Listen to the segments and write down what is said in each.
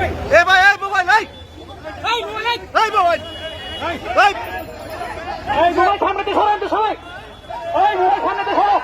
এ ভাই এই মোবাইল এই। এই মোবাইল। এই এই। মোবাইল সামনেতে সরান তো সবাই। এই মোবাইল সামনেতে সরো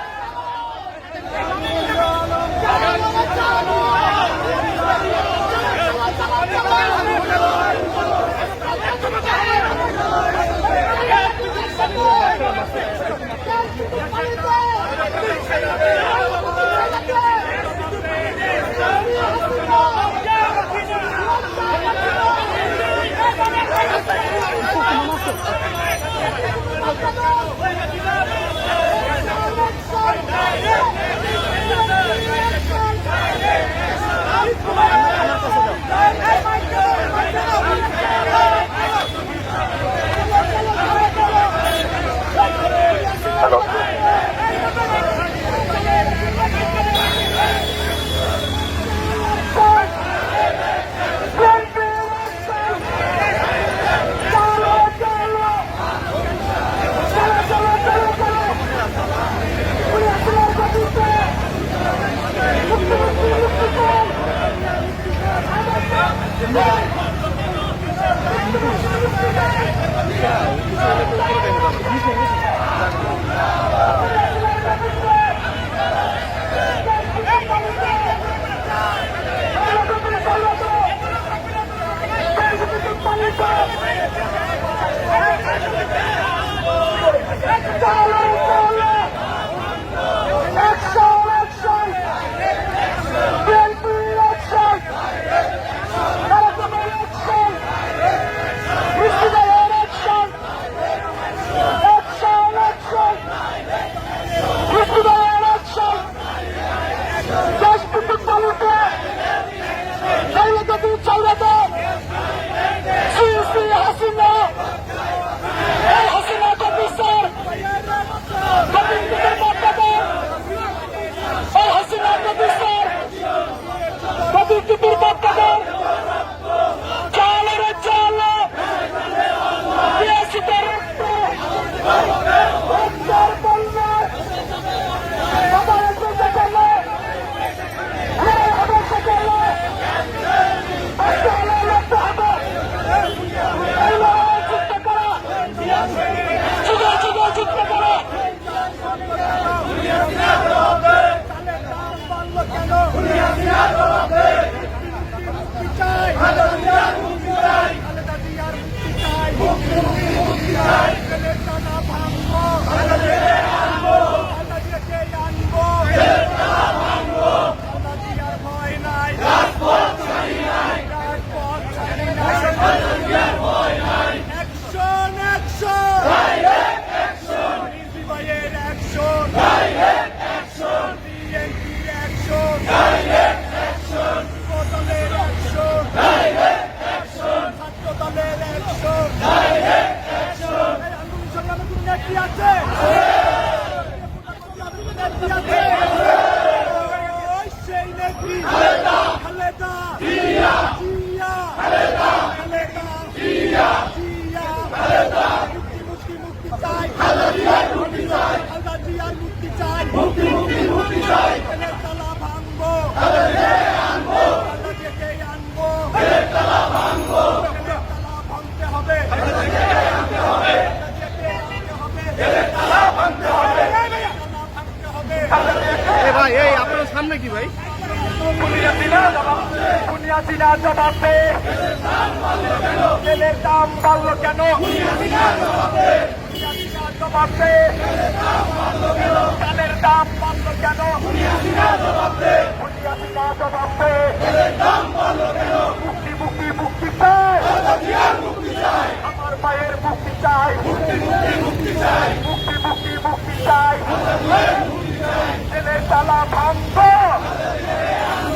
让 开 বুনিয়াদিনা জবাব তেলের দাম বাড়লো কেন? জবাব দে। তেলের দাম বাড়লো কেন? মুক্তি মুক্তি মুক্তি চাই। আমার ভাইয়ের মুক্তি চাই। মুক্তি মুক্তি মুক্তি চাই। তেলের তালা ভাঙবো।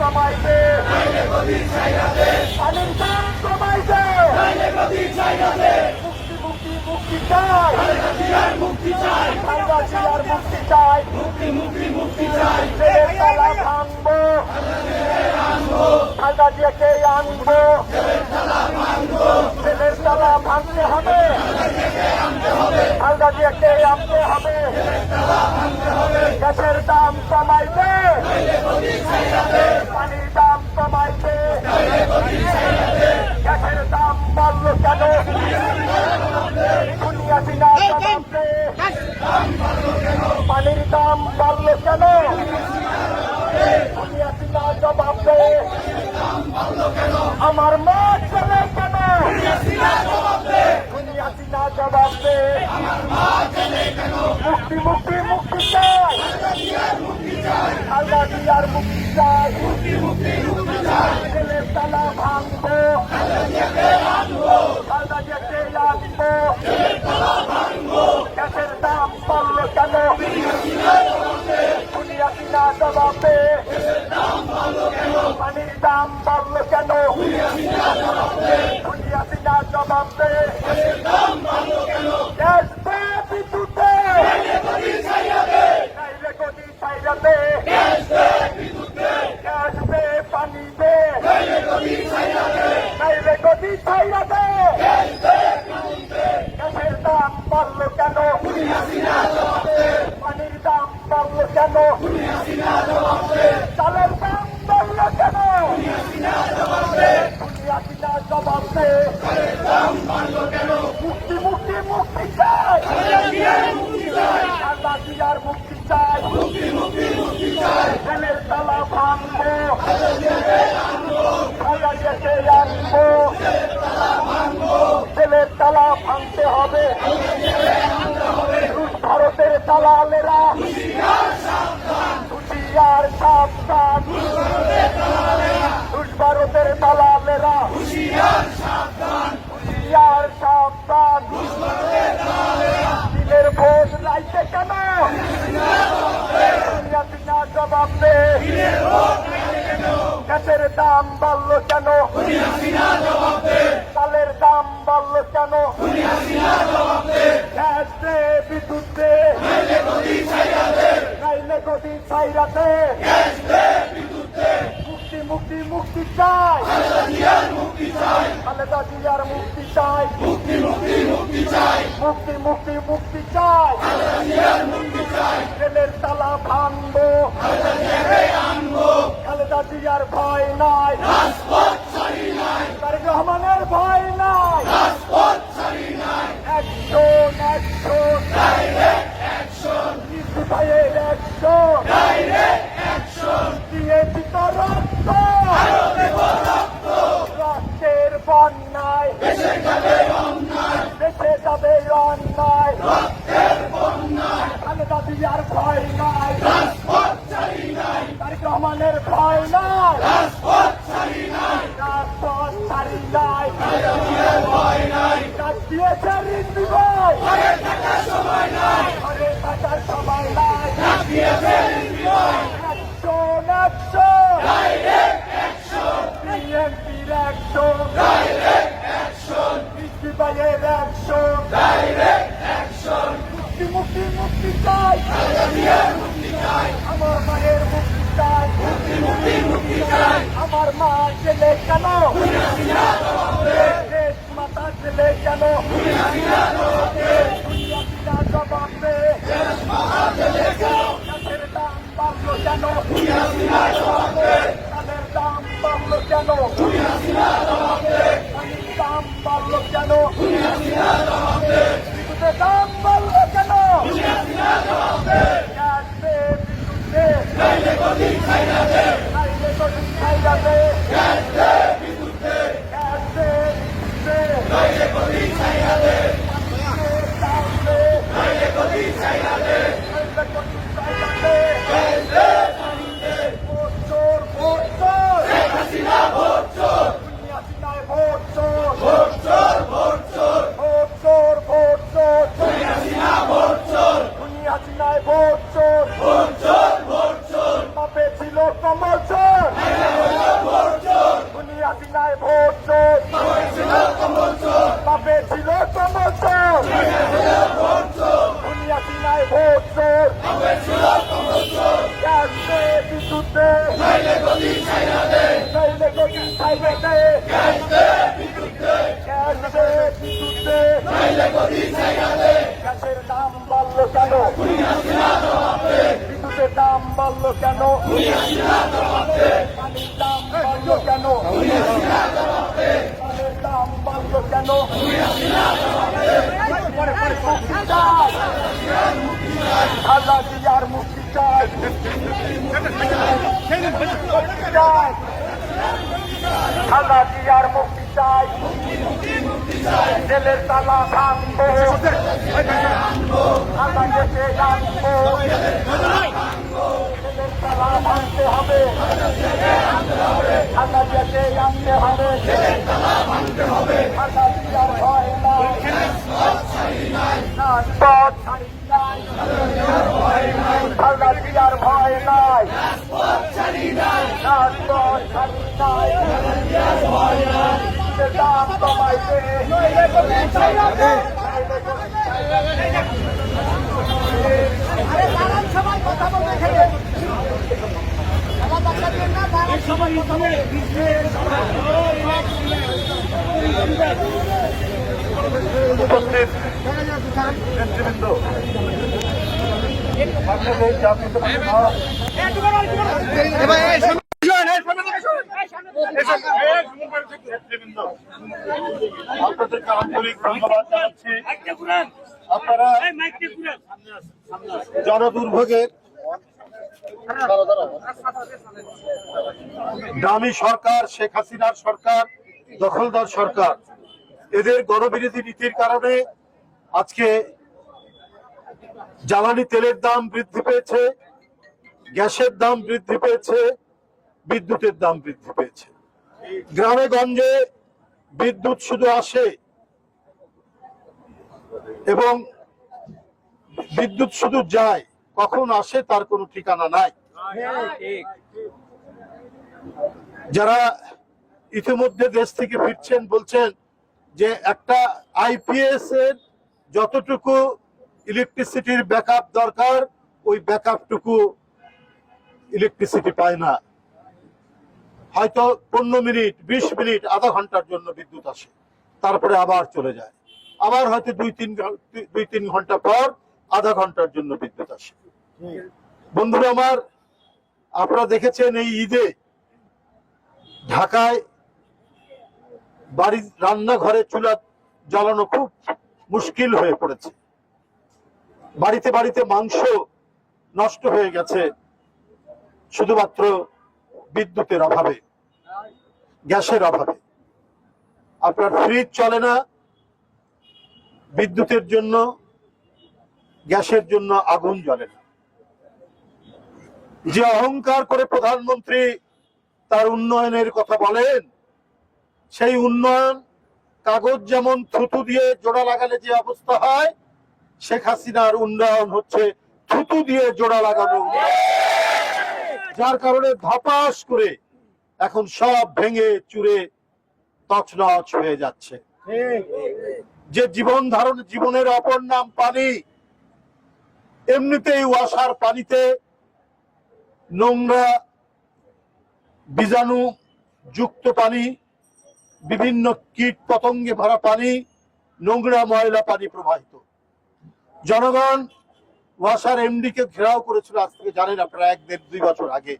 সবাই দে আলিম খান সবাই দে মুক্তি মুক্তি মুক্তি চাই। মুক্তি চাই। মুক্তি চাই। মুক্তি মুক্তি মুক্তি চাই। তালা ভাঙবো? জিয়াকে আনব? জেলের তালা ভাঙতে হবে। খালেদা জিয়াকে আনতে হবে? গ্যাসের দাম কমাইতে পানির দাম কমাইতে গ্যাসের দাম বাড়লো কেন দুনিয়া দিনা জবাবতে পানির দাম বাড়লো কেন দুনিয়া দিনা জবাবতে আমার মা চলে কেন দুনিয়া দিনা জবাবতে মুক্তি মুক্তি মুক্তি চাই আল্লাহ দিয়ার মুক্তি চাই ছেলের তালা ভাঙবো আল্লাহ দিয়াকে আনব গ্যাসের দাম বাড়লো কেন দুনিয়া দিনা জবাবতে পানির দাম বাড়লো কেন দুনিয়া দিনা জবাবতে গ্যাস পে বিদ্যুতে নাইলে গদি ছাইরাতে গ্যাস পে পানি দে নাইলে গদি ছাইরাতে গ্যাসের দাম বাড়লো কেন পানির দাম বাড়লো কেন চালের দাম বাড়লো কেন দুনিয়া কিনা জবাব দে মুক্তি মুক্তি মুক্তি চাই আল্লাহ দিয়ার মুক্তি চাই জেলের তালা ভাঙবো আল্লাহ দিয়াকে আনব জেলের তালা ভাঙতে হবে রুশ ভারতের দালালেরা হুশিয়ার সাবধান রুশ ভারতের দালালেরা হুশিয়ার সাবধান। দিনের ভোট লাইতে কেন? জবাব দে। গ্যাসের দাম বাড়লো কেন? চালের দাম বাড়লো কেন? গ্যাস দে বিদ্যুৎ দে নাইলে গদি ছাইরাতে। মুক্তি মুক্তি মুক্তি চাই। খালেদা জিয়ার মুক্তি চাই। মুক্তি মুক্তি মুক্তি চাই। মুক্তি মুক্তি মুক্তি চাই জেলের তালা ভাঙবো। খালেদা জিয়ার ভয় নাই তারেক রহমানের ভয় নাই একশন একশন কৃষি ভাইয়ের একশন দিয়েছি তো রক্ত রক্তের বন্যায় দেশে যাবে অন্যায় খালেদা জিয়ার ভয় নাই। তারেক রহমানের ভয় নাই রাজপথ ছাড়ি নাই কাজ দিয়েছে ঋদ্ধি ভাই ঘরে থাকার সময় নাই একশন একশন বিএনপির একশন বৃষ্টি ভাইয়ের একশন মুক্তি মুক্তি মুক্তি চাই আমার মায়ের মুক্তি চাই আমার মা ছেলে কেন দেশ মাতা ছেলে কেন জবাব দে গাছের দাম বাড়লো কেন চালের দাম বাড়লো কেন বিদ্যুতের দাম বাড়লো কেন পানির দাম বাড়লো কেন পানির দাম বাড়লো কেন মুক্তি চাই খালা দিয়ার মুক্তি চাই মুক্তি চাই খালা জিয়ার মুক্তি চাই। জেলের তালা ভাঙবো। খালা যেতে জানব জেলের তালা ভাঙতে হবে। খালা যেতে জানতে হবে। খালা জিয়ার ভয় নাই। পথ ছাড়ি নাই। খালা জিয়ার ভয় নাই। পথ ছাড়ি নাই। দাঁড়ান সবাই কথা বলতে উপস্থিত নেতৃবৃন্দ। বাংলাদেশ জাতীয়তাবাদী দল নেতৃবৃন্দ আপনাদেরকে আন্তরিক ধন্যবাদ জানাচ্ছি। আপনারা জনদুর্ভোগের দামি সরকার শেখ হাসিনার সরকার দখলদার সরকার। এদের গণবিরোধী নীতির কারণে আজকে জ্বালানি তেলের দাম বৃদ্ধি পেয়েছে গ্যাসের দাম বৃদ্ধি পেয়েছে বিদ্যুতের দাম বৃদ্ধি পেয়েছে। গ্রামে গঞ্জে বিদ্যুৎ শুধু আসে এবং বিদ্যুৎ শুধু যায়, কখন আসে তার কোনো ঠিকানা নাই। যারা ইতিমধ্যে দেশ থেকে ফিরছেন, বলছেন যে একটা আইপিএস এর যতটুকু ইলেকট্রিসিটির ব্যাকআপ দরকার, ওই ব্যাকআপটুকু ইলেকট্রিসিটি পায় না। হয়তো পনেরো মিনিট, বিশ মিনিট, আধা ঘণ্টার জন্য বিদ্যুৎ আসে। তারপরে আবার চলে যায়। আবার হয়তো দুই, তিন দুই, তিন ঘণ্টা পর আধা ঘণ্টার জন্য বিদ্যুৎ আসে। বন্ধুরা আমার, আপনারা দেখেছেন এই ঈদে ঢাকায় বাড়ির রান্নাঘরে চুলা জ্বালানো খুব মুশকিল হয়ে পড়েছে। বাড়িতে বাড়িতে মাংস নষ্ট হয়ে গেছে। শুধুমাত্র বিদ্যুতের অভাবে, গ্যাসের অভাবে। আপনার ফ্রিজ চলে না, বিদ্যুতের জন্য, গ্যাসের জন্য আগুন জ্বলে না। যে অহংকার করে প্রধানমন্ত্রী তার উন্নয়নের কথা বলেন, সেই উন্নয়ন কাগজ যেমন থুতু দিয়ে জোড়া লাগালে যে অবস্থা হয়, শেখ হাসিনার উন্নয়ন হচ্ছে থুতু দিয়ে জোড়া লাগানো যার কারণে ধপাস করে এখন সব ভেঙে চুরে তছনছ হয়ে যাচ্ছে। যে জীবন ধারণ জীবনের অপর নাম পানি, এমনিতেই ওয়াসার পানিতে নোংরা, বীজাণু যুক্ত পানি, বিভিন্ন কীট পতঙ্গে ভরা পানি, নোংরা ময়লা পানি প্রবাহিত। জনগণ ওয়াসার এমডি কে ঘেরাও করেছিল আজ থেকে জানেন আপনারা, এক দেড় দুই বছর আগে।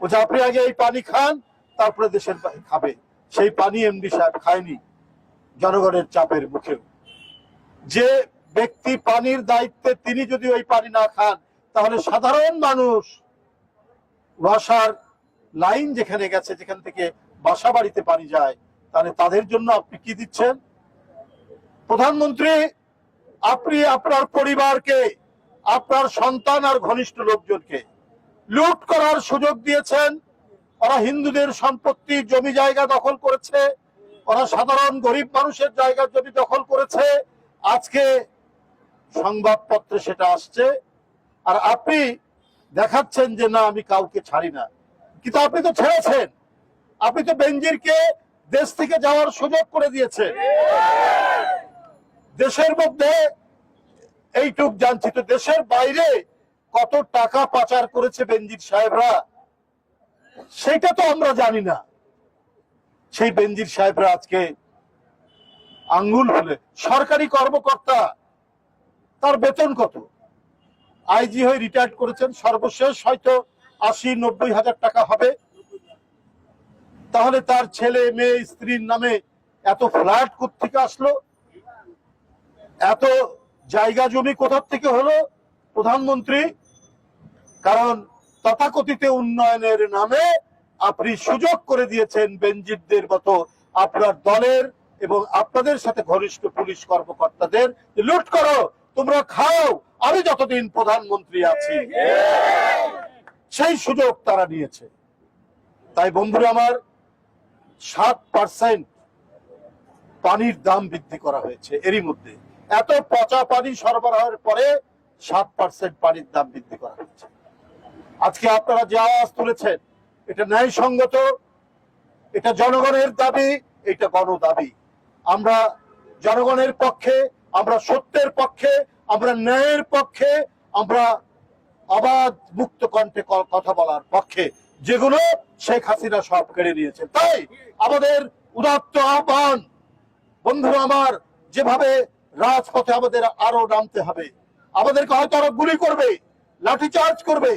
বলছে আপনি আগে এই পানি খান, তারপরে দেশের খাবে। সেই পানি এমডি সাহেব খায়নি, জনগণের চাপের মুখে যে ব্যক্তি পানির দায়িত্বে তিনি যদি ওই পানি না খান, তাহলে সাধারণ মানুষ ওয়াসার লাইন যেখানে গেছে, যেখান থেকে বাসা বাড়িতে পানি যায়, তাহলে তাদের জন্য আপনি কি দিচ্ছেন? প্রধানমন্ত্রী, আপনি আপনার পরিবারকে আপনার সন্তান আর ঘনিষ্ঠ লোকজনকে লুট করার সুযোগ দিয়েছেন। ওরা হিন্দুদের সম্পত্তি, জমি জায়গা দখল করেছে। ওরা সাধারণ গরিব মানুষের জায়গা জমি দখল করেছে। আজকে সংবাদপত্রে সেটা আসছে। আর আপনি দেখাচ্ছেন যে না, আমি কাউকে ছাড়ি না। কিন্তু আপনি তো ছেড়েছেন। আপনি তো বেঞ্জিরকে দেশ থেকে যাওয়ার সুযোগ করে দিয়েছেন। দেশের মধ্যে এইটুক জানছি তো দেশের বাইরে কত টাকা পাচার করেছে বেঞ্জির সাহেবরা? সেটা তো আমরা জানি না। সেই বেঞ্জির সাহেবরা আজকে আঙ্গুল ফুলে, সরকারি কর্মকর্তা, তার বেতন কত? আইজি হয়ে রিটায়ার্ড করেছেন, সর্বশেষ হয়তো আশি, নব্বই হাজার টাকা হবে। তাহলে তার ছেলে, মেয়ে, স্ত্রীর নামে এত ফ্ল্যাট থেকে আসলো? এত জায়গা জমি কোথার থেকে হলো? প্রধানমন্ত্রী, কারণ তথাকথিত উন্নয়নের নামে আপনি সুযোগ করে দিয়েছেন বেঞ্জিতদের মতো আপনার দলের এবং আপনাদের সাথে ঘনিষ্ঠ পুলিশ কর্মকর্তাদের লুট করো, তোমরা খাও, আমি যতদিন প্রধানমন্ত্রী আছি। সেই সুযোগ তারা নিয়েছে। তাই বন্ধুরা আমার, সাত পার্সেন্ট পানির দাম বৃদ্ধি করা হয়েছে এরই মধ্যে। এত পচা পানি সরবরাহের পরে সাত পার্সেন্ট পানির দাম বৃদ্ধি করা হয়েছে আজকে আপনারা যে আওয়াজ তুলেছেন, এটা ন্যায়সঙ্গত, এটা জনগণের দাবি, এটা গণ দাবি আমরা জনগণের পক্ষে, আমরা সত্যের পক্ষে, আমরা ন্যায়ের পক্ষে, আমরা অবাধ মুক্ত কণ্ঠে কথা বলার পক্ষে, যেগুলো শেখ হাসিনা সব কেড়ে নিয়েছে। তাই আমাদের উদাত্ত আহ্বান, বন্ধুরা আমার, যেভাবে রাজপথে আমাদের আরও নামতে হবে। আমাদেরকে হয়তো আরও গুলি করবে, লাঠিচার্জ করবে,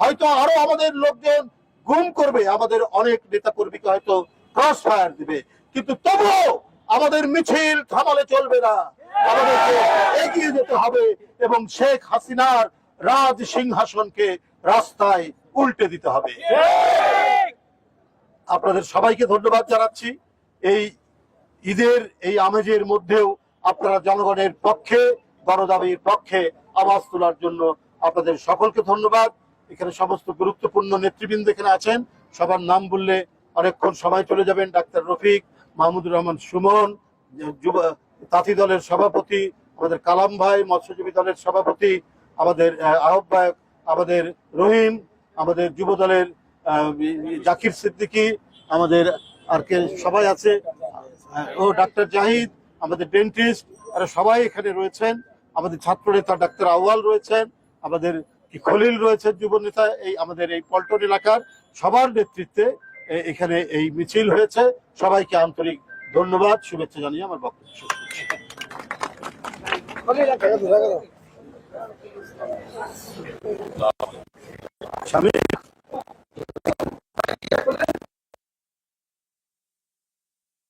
হয়তো আরও আমাদের লোকজন গুম করবে। আমাদের অনেক নেতা কর্মীকে হয়তো ক্রস ফায়ার দিবে। কিন্তু তবুও আমাদের মিছিল থামালে চলবে না। আমাদেরকে এগিয়ে যেতে হবে এবং শেখ হাসিনার রাজ সিংহাসনকে রাস্তায় উল্টে দিতে হবে। আপনাদের সবাইকে ধন্যবাদ জানাচ্ছি। এই ঈদের, এই আমেজের মধ্যেও আপনারা জনগণের পক্ষে গণদাবির পক্ষে আওয়াজ তোলার জন্য আপনাদের সকলকে ধন্যবাদ। এখানে সমস্ত গুরুত্বপূর্ণ নেতৃবৃন্দ এখানে আছেন। সবার নাম বললে অনেকক্ষণ সময় চলে যাবেন। ডাক্তার রফিক মাহমুদুর রহমান সুমন যুব তাঁতি দলের সভাপতি আমাদের কালাম ভাই মৎস্যজীবী দলের সভাপতি আমাদের আহ, আহ্বায়ক আমাদের রহিম আমাদের যুব দলের জাকির সিদ্দিকী আমাদের আর কে সবাই আছে। ও ডাক্তার জাহিদ আমাদের ডেন্টিস্ট এরা সবাই এখানে রয়েছেন। আমাদের ছাত্র নেতা ডাক্তার আউয়াল রয়েছেন। আমাদের খলিল রয়েছেন যুব নেতা, এই আমাদের এই পল্টন এলাকার সবার নেতৃত্বে এখানে এই মিছিল হয়েছে। সবাইকে আন্তরিক ধন্যবাদ, শুভেচ্ছা জানিয়ে আমার বক্তব্য। স্বামী?